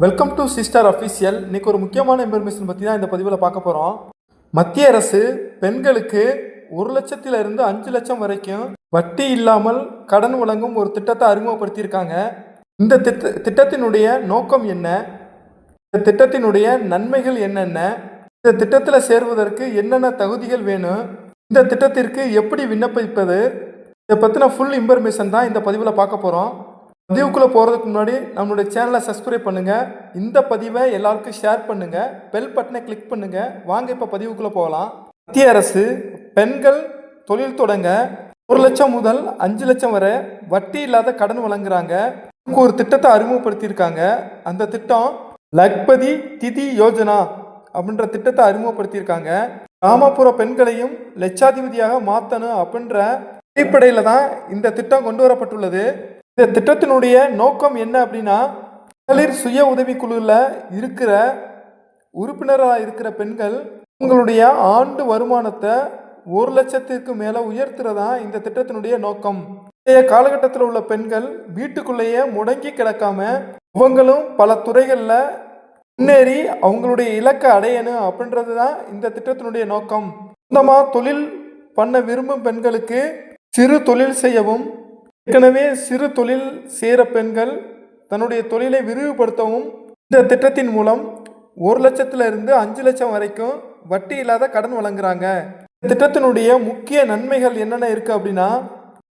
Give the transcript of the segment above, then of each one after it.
Welcome to sister official இன்னைக்கு ஒரு முக்கியமான இன்ஃபர்மேஷன் பற்றி தான் இந்த பதிவில் பார்க்க போகிறோம் மத்திய அரசு பெண்களுக்கு ஒரு லட்சத்திலிருந்து அஞ்சு லட்சம் வரைக்கும் வட்டி இல்லாமல் கடன் வழங்கும் ஒரு திட்டத்தை அறிமுகப்படுத்தியிருக்காங்க. இந்த திட்ட திட்டத்தினுடைய நோக்கம் என்ன? இந்த திட்டத்தினுடைய நன்மைகள் என்னென்ன? இந்த திட்டத்தில் சேர்வதற்கு என்னென்ன தகுதிகள் வேணும்? இந்த திட்டத்திற்கு எப்படி விண்ணப்பிப்பது? இதை பற்றின ஃபுல் இன்ஃபர்மேஷன் தான் இந்த பதிவில் பார்க்க போகிறோம் பதிவுக்குள்ளே போகிறதுக்கு முன்னாடி நம்மளுடைய சேனலை சப்ஸ்கிரைப் பண்ணுங்கள் இந்த பதிவை எல்லாருக்கும் ஷேர் பண்ணுங்கள் பெல் பட்டனை கிளிக் பண்ணுங்கள் வாங்க இப்போ பதிவுக்குள்ளே போகலாம். மத்திய அரசு பெண்கள் தொழில் தொடங்க ஒரு லட்சம் முதல் அஞ்சு லட்சம் வரை வட்டி இல்லாத கடன் வழங்குறாங்க. ஒரு திட்டத்தை அறிமுகப்படுத்தியிருக்காங்க. அந்த திட்டம் லக்பதி திதி யோஜனா அப்படின்ற திட்டத்தை அறிமுகப்படுத்தியிருக்காங்க. கிராமப்புற பெண்களையும் லட்சாதிபதியாக மாற்றணும் அப்படின்ற அடிப்படையில் தான் இந்த திட்டம் கொண்டு வரப்பட்டுள்ளது. இந்த திட்டத்தினுடைய நோக்கம் என்ன அப்படின்னா மகளிர் சுய உதவிக்குழுவில் இருக்கிற உறுப்பினராக இருக்கிற பெண்கள் உங்களுடைய ஆண்டு வருமானத்தை ஒரு லட்சத்திற்கு மேலே உயர்த்துறதா இந்த திட்டத்தினுடைய நோக்கம். இன்றைய காலகட்டத்தில் உள்ள பெண்கள் வீட்டுக்குள்ளேயே முடங்கி கிடக்காம அவங்களும் பல துறைகளில் முன்னேறி அவங்களுடைய இலக்கை அடையணும் அப்படின்றது தான் இந்த திட்டத்தினுடைய நோக்கம். சொந்தமாக தொழில் பண்ண விரும்பும் பெண்களுக்கு சிறு தொழில் செய்யவும் ஏற்கனவே சிறு தொழில் செய்கிற பெண்கள் தன்னுடைய தொழிலை விரிவுபடுத்தவும் இந்த திட்டத்தின் மூலம் ஒரு லட்சத்துல இருந்து அஞ்சு லட்சம் வரைக்கும் வட்டி இல்லாத கடன் வழங்குறாங்க. இந்த திட்டத்தினுடைய முக்கிய நன்மைகள் என்னென்ன இருக்குது அப்படின்னா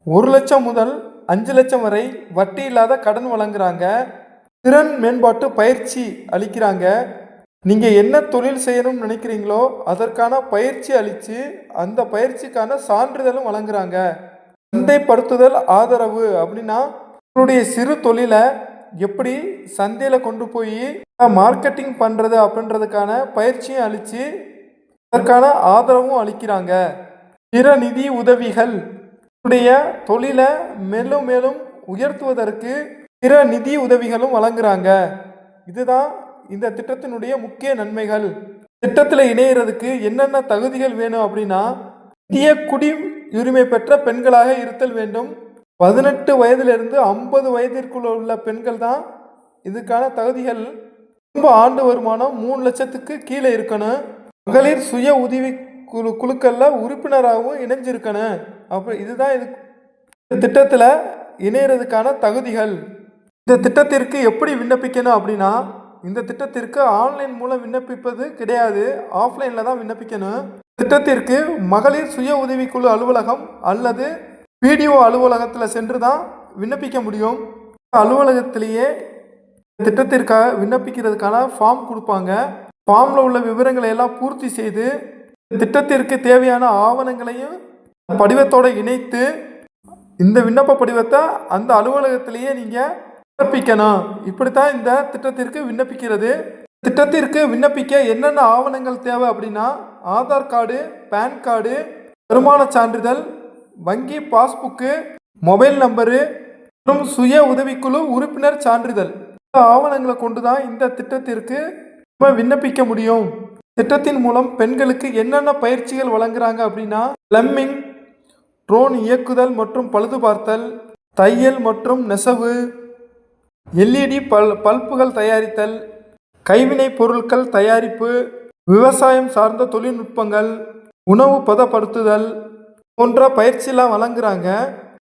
ஒரு லட்சம் முதல் அஞ்சு லட்சம் வரை வட்டி இல்லாத கடன் வழங்குறாங்க. திறன் மேம்பாட்டு பயிற்சி அளிக்கிறாங்க. நீங்கள் என்ன தொழில் செய்யணும்னு நினைக்கிறீங்களோ அதற்கான பயிற்சி அளித்து அந்த பயிற்சிக்கான சான்றிதழும் வழங்குறாங்க. சந்தைப்படுத்துதல் ஆதரவு அப்படின்னா உங்களுடைய சிறு தொழிலை எப்படி சந்தையில் கொண்டு போய் மார்க்கெட்டிங் பண்ணுறது அப்படின்றதுக்கான பயிற்சியும் அளித்து அதற்கான ஆதரவும் அளிக்கிறாங்க. பிற நிதி உதவிகள் உங்களுடைய தொழிலை மேலும் மேலும் உயர்த்துவதற்கு பிற நிதி உதவிகளும் வழங்குறாங்க. இதுதான் இந்த திட்டத்தினுடைய முக்கிய நன்மைகள். திட்டத்தில் இணையிறதுக்கு என்னென்ன தகுதிகள் வேணும் அப்படின்னா இந்திய குடி உரிமை பெற்ற பெண்களாக இருத்தல் வேண்டும். பதினெட்டு வயதிலிருந்து ஐம்பது வயதிற்குள் உள்ள பெண்கள் தான் இதுக்கான தகுதிகள். குடும்ப ஆண்டு வருமானம் மூணு லட்சத்துக்கு கீழே இருக்கணும் மகளிர் சுய உதவி குழு குழுக்களில் உறுப்பினராகவும் இணைஞ்சிருக்கணும் அப்போ இதுதான் இது இந்த திட்டத்தில் இணையறதுக்கான தகுதிகள். இந்த திட்டத்திற்கு எப்படி விண்ணப்பிக்கணும் அப்படின்னா இந்த திட்டத்திற்கு ஆன்லைன் மூலம் விண்ணப்பிப்பது கிடையாது. ஆஃப்லைனில் தான் விண்ணப்பிக்கணும். திட்டத்திற்கு மகளிர் சுய உதவிக்குழு அலுவலகம் அல்லது பிடிஓ அலுவலகத்தில் சென்று தான் விண்ணப்பிக்க முடியும். அலுவலகத்திலேயே திட்டத்திற்காக விண்ணப்பிக்கிறதுக்கான ஃபார்ம் கொடுப்பாங்க. ஃபார்மில் உள்ள விவரங்களை எல்லாம் பூர்த்தி செய்து திட்டத்திற்கு தேவையான ஆவணங்களையும் படிவத்தோடு இணைத்து இந்த விண்ணப்ப படிவத்தை அந்த அலுவலகத்திலேயே நீங்கள் விண்ணப்பிக்கணும். இப்படித்தான் இந்த திட்டத்திற்கு விண்ணப்பிக்கிறது. திட்டத்திற்கு விண்ணப்பிக்க என்னென்ன ஆவணங்கள் தேவை அப்படின்னா ஆதார் கார்டு பேன் கார்டு வருமான சான்றிதழ் வங்கி பாஸ்புக்கு மொபைல் நம்பரு மற்றும் சுய உதவிக்குழு உறுப்பினர் சான்றிதழ். இந்த ஆவணங்களை கொண்டு தான் இந்த திட்டத்திற்கு நம்ம விண்ணப்பிக்க முடியும். திட்டத்தின் மூலம் பெண்களுக்கு என்னென்ன பயிற்சிகள் வழங்குறாங்க அப்படின்னா பிளம்மிங் ட்ரோன் இயக்குதல் மற்றும் பழுது பார்த்தல் தையல் மற்றும் நெசவு எல்இடி பல் பல்புகள் தயாரித்தல் கைவினை பொருட்கள் தயாரிப்பு விவசாயம் சார்ந்த தொழில்நுட்பங்கள் உணவு பதப்படுத்துதல் போன்ற பயிற்சியெல்லாம் வழங்குறாங்க.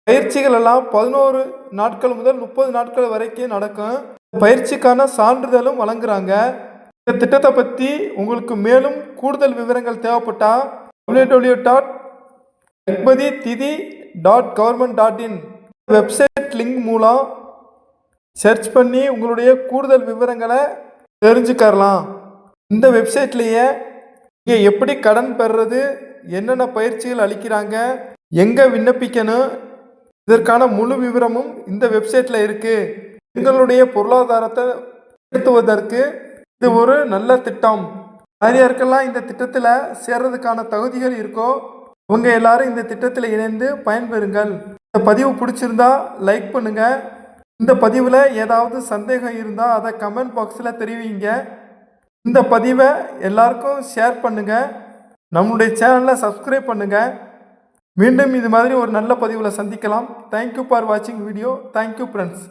பயிற்சிகள் எல்லாம் பதினோரு நாட்கள் முதல் முப்பது நாட்கள் வரைக்கும் நடக்கும். பயிற்சிக்கான சான்றிதழும் வழங்குறாங்க. இந்த திட்டத்தை பற்றி உங்களுக்கு மேலும் கூடுதல் விவரங்கள் தேவைப்பட்டால் டபிள்யூ டபிள்யூ டாட் எக்பதி திதி dot government dot in website link மூலம் சர்ச் பண்ணி உங்களுடைய கூடுதல் விவரங்களை தெரிஞ்சுக்கரலாம் இந்த வெப்சைட்லேயே நீங்கள் எப்படி கடன் பெறுறது என்னென்ன பயிற்சிகள் அளிக்கிறாங்க எங்கே விண்ணப்பிக்கணும் இதற்கான முழு விவரமும் இந்த வெப்சைட்டில் இருக்குது எங்களுடைய பொருளாதாரத்தை உயர்த்துவதற்கு இது ஒரு நல்ல திட்டம். யார் யாருக்கெல்லாம் இந்த திட்டத்தில் சேர்றதுக்கான தகுதிகள் இருக்கோ அவங்க எல்லாரும் இந்த திட்டத்தில் இணைந்து பயன்பெறுங்கள். இந்த பதிவு பிடிச்சிருந்தா லைக் பண்ணுங்கள் இந்த பதிவில் ஏதாவது சந்தேகம் இருந்தால் அதை கமெண்ட் பாக்ஸில் தெரிவிங்க. இந்த பதிவை எல்லாருக்கும் ஷேர் பண்ணுங்கள் நம்மளுடைய சேனலை சப்ஸ்கிரைப் பண்ணுங்கள் மீண்டும் இது மாதிரி ஒரு நல்ல பதிவில் சந்திக்கலாம். தேங்க்யூ ஃபார் வாட்சிங் வீடியோ தேங்க்யூ ஃப்ரெண்ட்ஸ்